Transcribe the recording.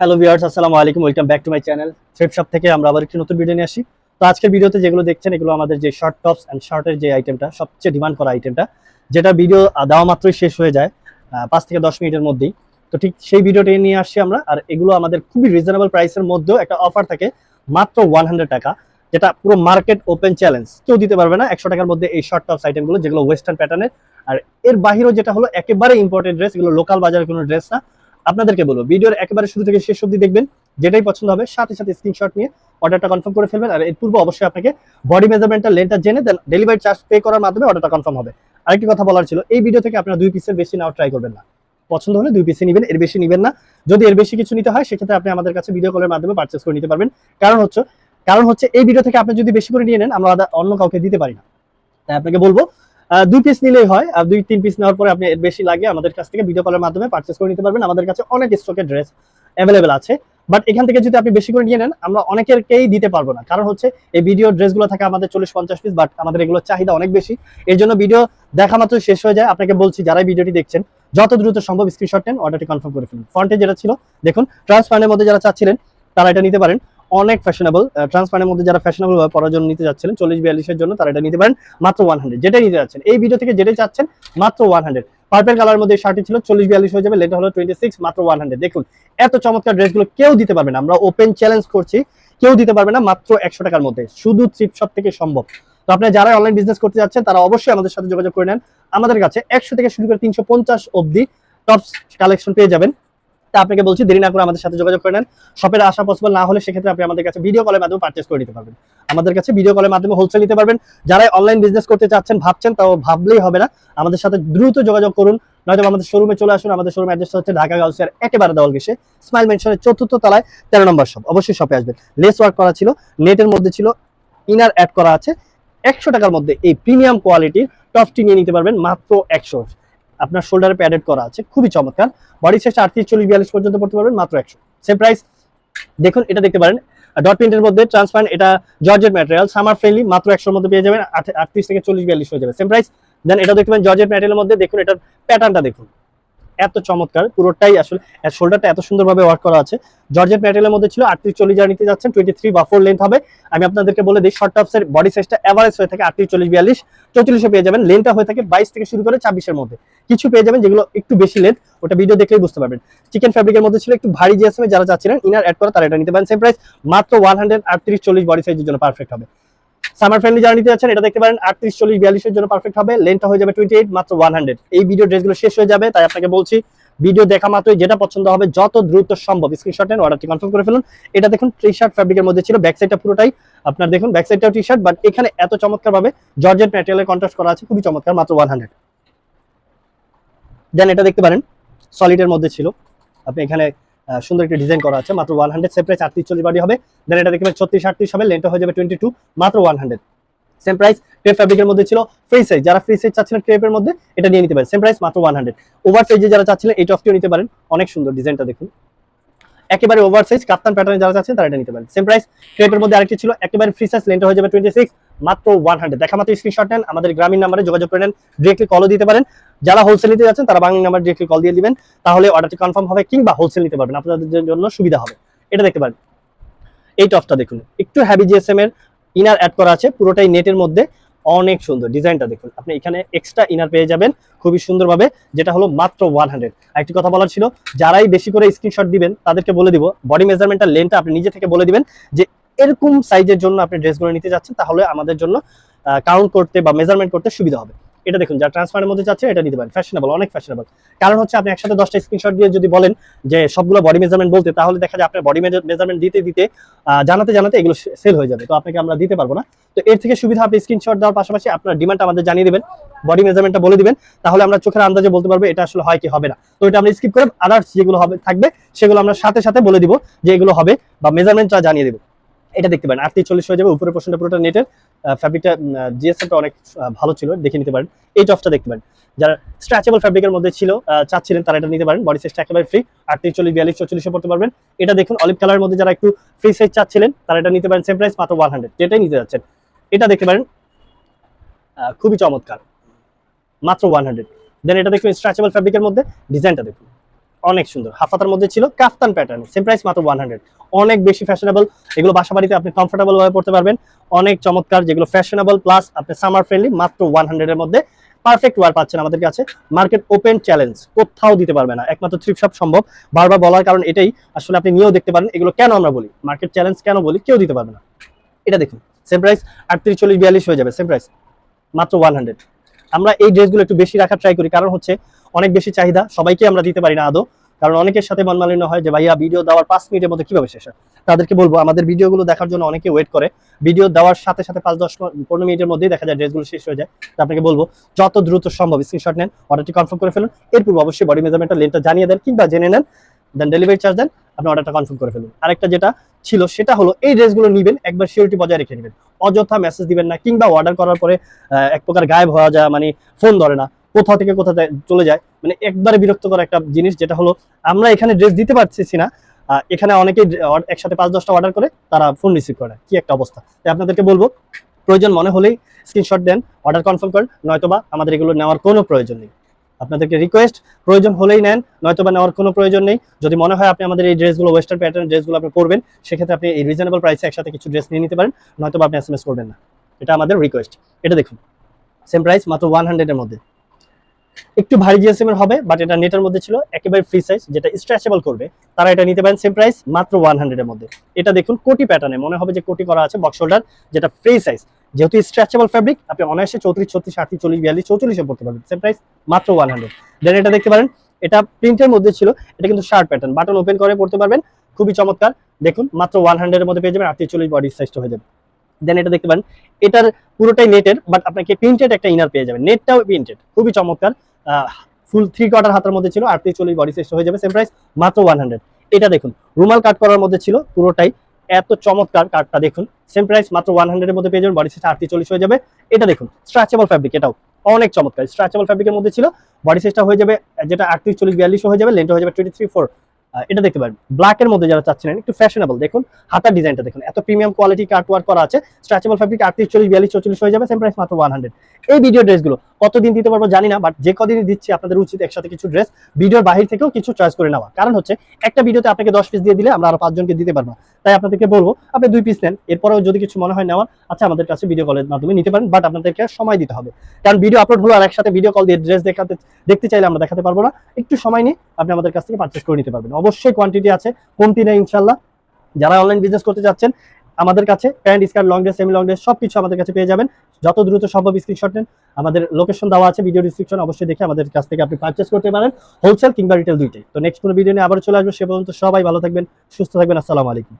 Hello viewers আসসালামু আলাইকুম welcome back to my channel thread shop থেকে আমরা আবার একটি নতুন ভিডিও নিয়ে আসি। তো আজকের ভিডিওতে যেগুলো দেখছেন, এগুলো আমাদের যে শর্ট টপস অ্যান্ড শর্টের যে আইটেমটা সবচেয়ে ডিমান্ড করা আইটেমটা যেটা ভিডিও দেওয়া মাত্রই শেষ হয়ে যায় পাঁচ থেকে দশ মিনিটের মধ্যেই। তো ঠিক সেই ভিডিওটি নিয়ে আসছি আমরা, আর এগুলো আমাদের খুবই রিজনেবল প্রাইসের মধ্যেও একটা অফার থাকে, মাত্র ওয়ান হান্ড্রেড টাকা, যেটা পুরো মার্কেট ওপেন চ্যালেঞ্জ কেউ দিতে পারবে না, একশো টাকার মধ্যে এই শর্ট টপস আইটেমগুলো যেগুলো ওয়েস্টার্ন প্যাটার্নের আর এর বাহিরেও যেটা হলো, একেবারে ইম্পর্টেন্ট ড্রেস এগুলো লোকাল বাজারের কোনো ড্রেস না। আপনাদেরকে বলব, ভিডিওর একেবারে শুরু থেকে শেষ অবধি দেখবেন, যেটাই পছন্দ হবে, সাথে সাথে স্ক্রিনশট নিয়ে অর্ডারটা কনফার্ম করে ফেলবেন, আর এর পূর্বে অবশ্যই আপনাকে বডি মেজারমেন্টটা লেনটা জেনে দেন ডেলিভারি চার্জ পে করার মাধ্যমে অর্ডারটা কনফার্ম হবে। আরেকটি কথা বলার ছিল, এই ভিডিও থেকে আপনারা দুই পিসের বেশি নাও ট্রাই করবেন না। পছন্দ হলে দুই পিসে নেবেন, এর বেশি নেবেন না। যদি এর বেশি কিছু নিতে হয়, সেক্ষেত্রে আপনি আমাদের কাছে ভিডিও কলের মাধ্যমে পারচেস করে নিতে পারবেন। কারণ হচ্ছে কারণ হচ্ছে, এই ভিডিও থেকে আপনি যদি বেশি করে নিয়ে নেন, আমরা অন্য কাউকে দিতে পারি না। তাই আপনাকে বলব দুই পিস নিলেই হয়। আর দুই, তিন পিস নেওয়ার পরে আপনি এর বেশি লাগে আমাদের কাছ থেকে ভিডিও কলের মাধ্যমে পারচেস করে নিতে পারবেন। আমাদের কাছে অনেক স্টকের ড্রেস অ্যাভেলেবেল আছে। বাট এখান থেকে যদি আপনি বেশি করে নিয়ে নেন, আমরা অনেকেরকেই দিতে পারব না। কারণ হচ্ছে এই ভিডিও ড্রেসগুলো থাকে আমাদের চল্লিশ, পঞ্চাশ পিস বাট আমাদের এগুলো চাহিদা অনেক বেশি। এর জন্য ভিডিও দেখা মাত্র শেষ হয়ে যায়। আপনাকে বলছি যারা ভিডিওটি দেখছেন, যত দ্রুত সম্ভব স্ক্রিনশট নেন অর্ডারটি কনফার্ম করে ফেলুন। ফ্রন্টে যেটা ছিল, দেখুন ট্রান্সপারেন্টের মধ্যে যারা চাচ্ছিলেন, তারা এটা নিতে পারেন। অনেক ফ্যাশনেবল ট্রান্সপারেন্টের মধ্যে যারা ফ্যাশনেবল ভাবে পড়ার জন্য নিতে যাচ্ছিলেন, চল্লিশ, বিয়াল্লিশের জন্য তারা এটা নিতে পারেন, মাত্র ওয়ান হান্ড্রেড যেটাই নিতে যাচ্ছেন, এই ভিডিও থেকে যেটাই চাচ্ছেন, মাত্র ওয়ান হান্ড্রেড পার্পেল কালার মধ্যে শার্টটি ছিল, চল্লিশ, বিয়াল্লিশ হয়ে যাবে, লেটা হলো টোয়েন্টি সিক্স মাত্র ওয়ান হান্ড্রেড দেখুন, এত চমৎকার ড্রেসগুলো কেউ দিতে পারবে না, আমরা ওপেন চ্যালেঞ্জ করছি, কেউ দিতে পারবে না, মাত্র একশো টাকার মধ্যে, শুধু থ্রিপ শপ থেকে সম্ভব। তো আপনারা যারা অনলাইন বিজনেস করতে যাচ্ছেন, তারা অবশ্যই আমাদের সাথে যোগাযোগ করে নেন। আমাদের কাছে একশো থেকে শুরু করে তিনশো পঞ্চাশ অব্দি টপস কালেকশন পেয়ে যাবেন। তা আপনাকে বলছি, দেরি না করে আমাদের সাথে যোগাযোগ করে নেন। শপের আসা পসিবল না হলে সেক্ষেত্রে আপনি আমাদের কাছে ভিডিও কলের মাধ্যমে পারচেস করে নিতে পারবেন। আমাদের কাছে ভিডিও কলের মাধ্যমে হোলসেল নিতে পারবেন। যারা অনলাইন বিজনেস করতে চাচ্ছেন, ভাবছেন, তাও ভাবলেই হবে না। আমাদের সাথে দ্রুত যোগাযোগ করুন। নয়তো আমাদের শোরুমে চলে আসুন। আমাদের শোরুম অ্যাড্রেস হচ্ছে ঢাকা গাউসিয়ার একেবারে দেওয়াল গেছে স্মাইল মেনশনের চতুর্থ তলায় তেরো নম্বর শপ অবশ্যই শপে আসবেন। লেস ওয়ার্ক করা ছিল নেটের মধ্যে ছিল ইনার অ্যাড করা আছে। একশো টাকার মধ্যে এই প্রিমিয়াম কোয়ালিটির টপটি নিয়ে নিতে পারবেন মাত্র একশো। আপনার শোল্ডারে প্যাডেড করা আছে, খুবই চমৎকার। বডি সাইজ আটত্রিশ, চল্লিশ, বিয়াল্লিশ পর্যন্ত পড়তে পারবেন, মাত্র একশো। সেম প্রাইস দেখুন, এটা দেখতে পারেন। ডট প্রিন্টের মধ্যে ট্রান্সপারেন্ট এটা জর্জেট ম্যাটেরিয়াল সামার ফ্রেন্ডলি মাত্র একশোর মধ্যে পেয়ে যাবেন, আট- আটত্রিশ থেকে চল্লিশ, বিয়াল্লিশ হয়ে যাবে। সেম প্রাইস দেন এটা দেখতে পারেন জর্জেট ম্যাটেরিয়ালের মধ্যে, দেখুন, এটার প্যাটার্নটা দেখুন। এত চমৎকার। পুরোটাই আসলে শোল্ডারটা এত সুন্দরভাবে ওয়ার্ক করা আছে। জর্জেট ম্যাটেরিয়ালের মধ্যে ছিল আটত্রিশ চল্লিশ যারা নিতে যাচ্ছেন টোয়েন্টি থ্রি বা ফোর লেন্থ হবে। আমি আপনাদেরকে বলে দিই শর্ট টপসের বডি সাইজটা এভারেজ হয়ে থাকে আটত্রিশ চল্লিশ বিয়াল্লিশ। চৌচল্লিশে পেয়ে যাবেন লেন্থটা হয়ে থাকে বাইশ থেকে শুরু করে ছাব্বিশের মধ্যে। কিছু পেয়ে যাবেন যেগুলো একটু বেশি লেন্থ ওটা ভিডিও দেখলেই বুঝতে পারবেন। চিকেন ফ্যাব্রিকের মধ্যে ছিল একটু ভারী জিএসএম যারা চাচ্ছিলেন ইনার অ্যাড করা তারা এটা নিতে পারেন সেম প্রাইস মাত্র ওয়ান হান্ড্রেড আটত্রিশ চল্লিশ বডি সাইজের জন্য পারফেক্ট হবে। সামার ফ্রেন্ডলি যারা নিতে যাচ্ছেন, এটা দেখতে পারেন, আটত্রিশ, চল্লিশ, বিয়াল্লিশের জন্য পারফেক্ট হবে। লেন্থটা হয়ে যাবে টোয়েন্টি এইট মাত্র ওয়ান হান্ড্রেড এই ভিডিও ড্রেসগুলো শেষ হয়ে যাবে, তাই আপনাকে বলছি ভিডিও দেখা মাত্রই যেটা পছন্দ হবে, যত দ্রুত সম্ভব। স্ক্রিনশট নেন অর্ডারটি কনফার্ম করে ফেলুন। এটা দেখুন টি শার্ট ফ্যাব্রিকের মধ্যে ছিল ব্যাক সাইডটা পুরোটাই। আপনার দেখুন ব্যাক সাইডটাও টি শার্ট বাট এখানে এত চমৎকার ভাবে জর্জেট ম্যাটেরিয়ালের কন্ট্রাস্ট করা আছে, খুবই চমৎকার, মাত্র ওয়ান হান্ড্রেড দেন এটা দেখতে পারেন সলিডের মধ্যে ছিল। আপনি এখানে সুন্দর একটা ডিজাইন করা আছে। মাত্র ওয়ান হান্ড্রেড সেম প্রাইস আটত্রিশ চল্লিশ বাড়ি হবে। দেন এটা দেখবেন ছত্রিশ আটত্রিশ হবে লেন্থটা হয়ে যাবে টোয়েন্টি টু মাত্র one hundred same price crepe ফ্যাব্রিকের মধ্যে ছিল ফ্রি সাইজ যারা ফ্রি সাইজ চাচ্ছিলেন ক্রেপের মধ্যে, এটা নিয়ে নিতে পারেন। সেম প্রাইস মাত্র ওয়ান হান্ড্রেড ওভার সাইজে যারা চাচ্ছিলেন, এই টপটিও নিতে পারেন। অনেক সুন্দর ডিজাইনটা দেখুন। একেবারে ওভার সাইজ কাপ্তান প্যাটার্নে যারা চাচ্ছেন, তারা এটা নিতে পারেন। সেম প্রাইস ক্রেপের মধ্যে আরেকটি ছিল, একেবারে ফ্রি সাইজ লেন্থ হয়ে যাবে টোয়েন্টি সিক্স মাত্র ওয়ান হান্ড্রেড দেখা মাত্র স্ক্রিনশট নেন, আমাদের গ্রামীণ নাম্বারে যোগাযোগ করে নেন ডিরেক্টলি কলও দিতে পারেন। যারা হোলসেল নিতে যাচ্ছেন, তারা বাংলা নাম্বার ডিরেক্টলি কল দিয়ে দিবেন। তাহলে অর্ডারটি কনফার্ম হবে কিংবা হোলসেল নিতে পারবেন। আপনাদের জন্য সুবিধা হবে। এটা দেখতে পারেন। এই টপটা দেখুন। একটু হ্যাভি জিএসএম এর ইনার অ্যাড করা আছে, পুরোটাই নেটের মধ্যে। অনেক সুন্দর ডিজাইনটা দেখুন। আপনি এখানে এক্সট্রা ইনার পেয়ে যাবেন, খুবই সুন্দরভাবে, যেটা হলো মাত্র ওয়ান হান্ড্রেড একটি কথা বলার ছিল, যারাই বেশি করে স্ক্রিনশট দিবেন, তাদেরকে বলে দিব বডি মেজারমেন্টটা লেনটা আপনি নিজে থেকে বলে দিবেন যে এরকম সাইজের জন্য আপনি ড্রেসগুলো নিতে যাচ্ছেন, তাহলে আমাদের জন্য কাউন্ট করতে বা মেজারমেন্ট করতে সুবিধা হবে। এটা দেখুন, যারা ট্রান্সফারের মধ্যে যাচ্ছে, এটা নিতে পারেন। ফ্যাশনেবল অনেক ফ্যাশনেবল কারণ হচ্ছে আপনি একসাথে দশটা স্ক্রিনশট দিয়ে যদি বলেন যে সবগুলো বডি মেজারমেন্ট বলতে, তাহলে দেখা যায় আপনার বডি মেজারমেন্ট দিতে দিতে জানাতে জানাতে এগুলো সেল হয়ে যাবে। তো আপনাকে আমরা দিতে পারব না। তো এর থেকে সুবিধা আপনি স্ক্রিনশট দেওয়ার পাশাপাশি আপনার ডিমান্ড আমাদের জানিয়ে দিবেন বডি মেজারমেন্টটা বলে দিবেন, তাহলে আমরা চোখের আন্দাজে বলতে পারব এটা আসলে হয় কি হবে না। তো এটা আমরা স্কিপ করে আদার্স যেগুলো হবে থাকবে, সেগুলো আমরা সাথে সাথে বলে দিব যে এগুলো হবে বা মেজারমেন্টটা জানিয়ে দিব। এটা দেখতে পারেন। আটত্রিশ চল্লিশ হয়ে যাবে উপরে পোর্শনটা পুরোটা নেটের ফ্যাব্রিকটা জিএসএমটা অনেক ভালো ছিল, দেখে নিতে পারেন। এই টপটা দেখতে পারেন। যারা স্ট্রেচেবল ফ্যাব্রিকের মধ্যে ছিল চাচ্ছিলেন তারা এটা নিতে পারেন। বডি সাইজটা একেবারে ফ্রি আটত্রিশ চল্লিশ বিয়াল্লিশ, চল্লিশে পড়তে পারবেন। এটা দেখুন অলিভ কালারের মধ্যে যারা একটু ফ্রি সাইজ চাচ্ছিলেন, তারা এটা নিতে পারেন সেম প্রাইস মাত্র ওয়ান হান্ড্রেড যেটাই নিতে যাচ্ছেন। এটা দেখতে পারেন খুবই চমৎকার। মাত্র ওয়ান হান্ড্রেড দেন এটা দেখুন স্ট্রেচেবল ফ্যাব্রিকের মধ্যে ডিজাইনটা দেখুন। অনেক সুন্দর। হাফাতার মধ্যে ছিল কাফতান প্যাটার্ন সেম প্রাইস মাত্র ওয়ান অনেক বেশি ফ্যাশনেবল এগুলো বাসা বাড়িতে আপনি কমফোর্টেবল ভাবে পড়তে পারবেন। অনেক চমৎকার, যেগুলো ফ্যাশনেবল প্লাস আপনি সামার ফ্রেন্ডলি মাত্র ওয়ান হান্ড্রেডের মধ্যে পারফেক্ট ওয়ার পাচ্ছেন আমাদের কাছে মার্কেট ওপেন চ্যালেঞ্জ কোথাও দিতে পারবে না। একমাত্র থ্রিপ শপ সম্ভব। বারবার বলার কারণ এটাই, আসলে আপনি নিয়েও দেখতে পারেন। এগুলো কেন আমরা বলি? মার্কেট চ্যালেঞ্জ কেন বলি? কেউ দিতে পারবে না। এটা দেখুন সেম প্রাইস আটত্রিশ, চল্লিশ, বিয়াল্লিশ হয়ে যাবে সেম প্রাইস মাত্র ওয়ান আমরা এই ড্রেসগুলো একটু বেশি রাখার ট্রাই করি, কারণ হচ্ছে অনেক বেশি চাহিদা, সবাইকে আমরা দিতে পারি না আদৌ। কারণ অনেকের সাথে মনমালিন্য হয় যে, ভাইয়া ভিডিও দেওয়ার পাঁচ মিনিটের মধ্যে কীভাবে শেষ হয়? তাদেরকে বলব, আমাদের ভিডিওগুলো দেখার জন্য অনেকে ওয়েট করে। ভিডিও দেওয়ার সাথে সাথে পাঁচ, দশ, পনেরো মিনিটের মধ্যেই দেখা যায় ড্রেসগুলো শেষ হয়ে যায়। আপনাকে বলব, যত দ্রুত সম্ভব স্ক্রিনশট নেন অর্ডারটি কনফার্ম করে ফেলুন। এরপর অবশ্যই বডি মেজারমেন্টের লেনটা জানিয়ে দেন, কিংবা জেনে নেন দেন ডেলিভারি চার্জ দেন, আপনি অর্ডারটা কনফার্ম করে ফেলুন। আরেকটা যেটা ছিল, সেটা হলো এই ড্রেসগুলো নিবেন, একবার সিওরিটি বজায় রেখে নেবেন অযথা মেসেজ দিবেন না, কিংবা অর্ডার করার পরে এক প্রকার গায়েব হওয়া যায় মানে ফোন ধরে না। কোথাও থেকে কোথাও চলে যায়। মানে একবারে বিরক্তকর একটা জিনিস যেটা হলো, আমরা এখানে ড্রেস দিতে পারছি না। এখানে অনেকেই একসাথে পাঁচ দশটা অর্ডার করে, তারা ফোন রিসিভ করে। কি একটা অবস্থা। তাই আপনাদেরকে বলব, প্রয়োজন মনে হলেই স্ক্রিনশট দেন অর্ডার কনফার্ম করেন, নয়তোবা আমাদের এগুলো নেওয়ার কোনো প্রয়োজন নেই। আপনাদেরকে রিকোয়েস্ট প্রয়োজন হলেই নেন, নয়তোবা নেওয়ার কোনো প্রয়োজন নেই। যদি মনে হয় আপনি আমাদের এই ড্রেসগুলো ওয়েস্টার্ন প্যাটার্ন ড্রেসগুলো আপনি পরবেন, সেক্ষেত্রে আপনি এই রিজনেবল প্রাইসে একসাথে কিছু ড্রেস নিয়ে নিতে পারেন, নয়তোবা আপনি এস করবেন না। এটা আমাদের রিকোয়েস্ট এটা দেখুন সেম প্রাইস মাত্র ওয়ান হান্ড্রেডের মধ্যে। একটু ভারী জিএসএম এর হবে বাট এটা নেটের মধ্যে ছিল, একেবারে ফ্রি সাইজ যেটা স্ট্রেচেবল করবে। তারা এটা নিতে পারেন সেম প্রাইস মাত্র ওয়ান হান্ড্রেডের মধ্যে। এটা দেখুন কোটি প্যাটার্নে মনে হবে যে কোটি করা আছে বক্স হোল্ডার যেটা ফ্রি সাইজ যেহেতু স্ট্রেচেবল ফ্যাব্রিক আপনি অনায়াসে চৌত্রিশ, ছত্রিশ, আটত্রিশ, চল্লিশ, বিয়াল্লিশ, চৌচল্লিশে পড়তে পারবেন সেম প্রাইস মাত্র ওয়ান হান্ড্রেড দেন এটা দেখতে পারেন, এটা প্রিন্টের মধ্যে ছিল, এটা কিন্তু শার্ট প্যাটার্ন বাটন ওপেন করে পড়তে পারবেন, খুবই চমৎকার। দেখুন, মাত্র ওয়ান হান্ড্রেডের মধ্যে পেয়ে যাবেন, আটত্রিশ, চল্লিশ বডি সাইজটা হয়ে যাবে। দেন এটা দেখতে পারেন, এটার পুরোটাই নেটের বাট আপনাকে প্রিন্টেড একটা ইনার পেয়ে যাবেন। নেটটাও প্রিন্টেড খুবই চমৎকার। ফুল থ্রি কোয়ার্টার হাতের মধ্যে ছিল আটত্রিশ চল্লিশ বডি সাইজটা হয়ে যাবে সেম প্রাইস মাত্র ওয়ান হান্ড্রেড এটা দেখুন, রুমাল কাট করার মধ্যে ছিল পুরোটাই, এত চমৎকার কার্ডটা দেখুন সেম প্রাইস মাত্র ওয়ান হান্ড্রেডের মধ্যে পেয়ে যাবেন বডি সাইজটা আটত্রিশ চল্লিশ হয়ে যাবে। এটা দেখুন স্ট্রাচেবল ফ্যাব্রিক এটাও অনেক চমৎকার। স্ট্রাচেবল ফ্যাব্রিকের মধ্যে ছিল বডি সাইজটা হয়ে যাবে, যেটা আটত্রিশ, চল্লিশ, বিয়াল্লিশ হয়ে যাবে লেন্থ হয়ে যাবে টোয়েন্টি থ্রি ফোর এটা দেখতে পারেন। ব্ল্যাকের মধ্যে যারা চাচ্ছিলেন, একটু ফ্যাশনেবল দেখুন, হাতার ডিজাইনটা দেখুন। এত প্রিমিয়াম কোয়ালিটি কাট ওয়ার্ক করা আছে। স্ট্রেচেবল ফ্যাব্রিক আটত্রিশ, চল্লিশ, বিয়াল্লিশ চল্লিশ হয়ে যাবে সেম প্রাইস মাত্র ওয়ান হান্ড্রেড এই ভিডিও ড্রেসগুলো কতদিন দিতে পারব জানি না বাট যে কদিনই দিচ্ছি আপনাদের উচিত একসাথে কিছু ড্রেস ভিডিওর বাহির থেকেও কিছু চয়েস করে নেওয়া। কারণ হচ্ছে, একটা ভিডিওতে আপনাকে দশ পিস দিয়ে দিলে আমরা আরও পাঁচজনকে দিতে পারব তাই আপনাদেরকে বলব, আপনি দুই পিস নেন, এরপরেও যদি কিছু মনে হয় নেওয়ার আচ্ছা আমাদের কাছে ভিডিও কলের মাধ্যমে নিতে পারেন বাট আপনাদেরকে সময় দিতে হবে। কারণ ভিডিও আপলোড হলো আর একসাথে ভিডিও কল দিয়ে ড্রেস দেখাতে, দেখতে চাইলে আমরা দেখাতে পারব না। একটু সময় নিয়ে আপনি আমাদের কাছ থেকে পারচেস করে নিতে পারবেন। অবশ্যই কোয়ান্টিটি আছে, কমতি নেই ইনশাল্লাহ যারা অনলাইন বিজনেস করতে যাচ্ছেন আমাদের কাছে pant, skirt long dress semi long dress সব কিছু আমাদের কাছে পেয়ে যাবেন। যত দ্রুত সম্ভব স্ক্রিনশট নেন। আমাদের লোকেশন দেওয়া আছে ভিডিও ডিসক্রিপশন অবশ্যই দেখে আমাদের কাছ থেকে আপনি পারচেস করতে পারেন। হোলসেল কিংবা রিটেল দুইটাই। তো নেক্সট কোনো ভিডিও নিয়ে আবার চলে আসব, সে পর্যন্ত সবাই ভালো থাকবেন, সুস্থ থাকবেন, আসসালামু আলাইকুম।